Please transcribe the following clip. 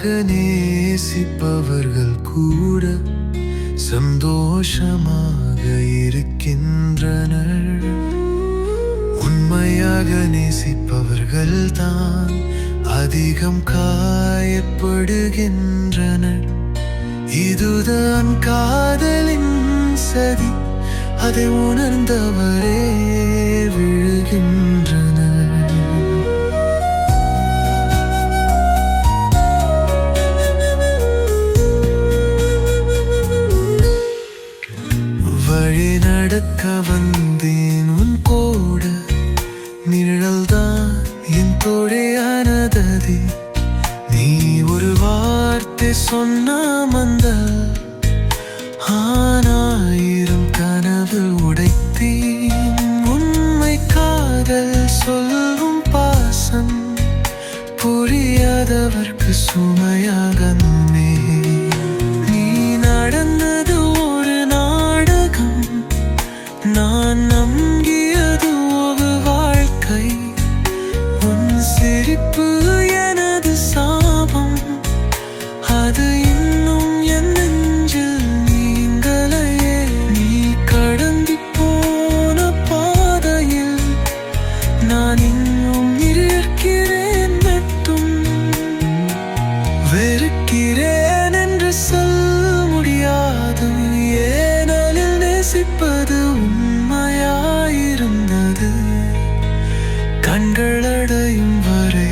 உண்மையாக நேசிப்பவர்கள் கூட சந்தோஷமாக இருக்கின்றனர். உண்மையாக நேசிப்பவர்கள் தான் அதிகம் காயப்படுகின்றனர். இதுதான் காதலின் சதி அதை உணர்ந்தவரே நடக்க வந்தேன் உன் கூட. நிழல்தான் என் தோழியானததி நீ ஒரு வார்த்தை சொன்ன மந்த. ஆனாயிரம் கனவு உடைத்தேன். உண்மை காதல் சொல்லும் பாசம். புரியாதவர்க்கு சுமையாக நட்பு எனது சாபம். அது இன்னும் என் நெஞ்சில் நீங்களையே நீ கடந்து போன பாதையில் நான் இன்னும் இருக்கிறேன் மட்டும். என்று சொல்ல முடியாது. ஏனலில் நேசிப்பது உண்மை